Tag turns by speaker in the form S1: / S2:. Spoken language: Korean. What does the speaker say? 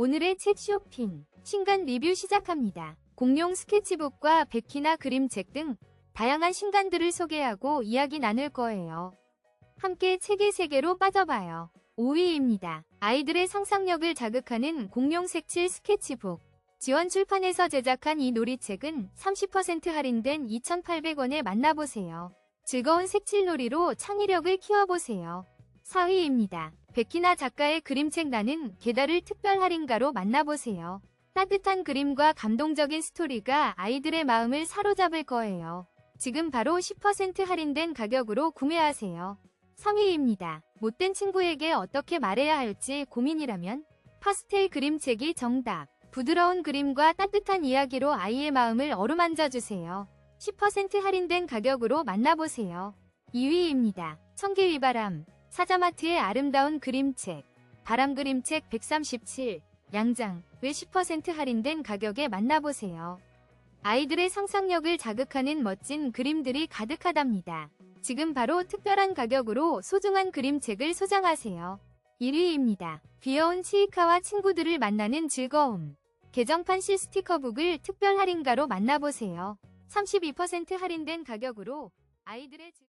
S1: 오늘의 책 쇼핑, 신간 리뷰 시작합니다. 공룡 스케치북과 백희나 그림책 등 다양한 신간들을 소개하고 이야기 나눌 거예요. 함께 책의 세계로 빠져봐요. 5위입니다. 아이들의 상상력을 자극하는 공룡 색칠 스케치북. 지원 출판에서 제작한 이 놀이책은 30% 할인된 2,800원에 만나보세요. 즐거운 색칠놀이로 창의력을 키워보세요. 4위입니다. 백희나 작가의 그림책 나는 계달을 특별 할인가로 만나보세요. 따뜻한 그림과 감동적인 스토리가 아이들의 마음을 사로잡을 거예요. 지금 바로 10% 할인된 가격으로 구매하세요. 3위입니다. 못된 친구에게 어떻게 말해야 할지 고민이라면 파스텔 그림책이 정답. 부드러운 그림과 따뜻한 이야기로 아이의 마음을 어루만져 주세요. 10% 할인된 가격으로 만나보세요. 2위입니다. 청계위바람. 사자마트의 아름다운 그림책. 바람 그림책 137. 양장. 왜 10% 할인된 가격에 만나보세요. 아이들의 상상력을 자극하는 멋진 그림들이 가득하답니다. 지금 바로 특별한 가격으로 소중한 그림책을 소장하세요. 1위입니다. 귀여운 치이카와 친구들을 만나는 즐거움. 개정판 실 스티커북을 특별 할인가로 만나보세요. 32% 할인된 가격으로 아이들의 즐...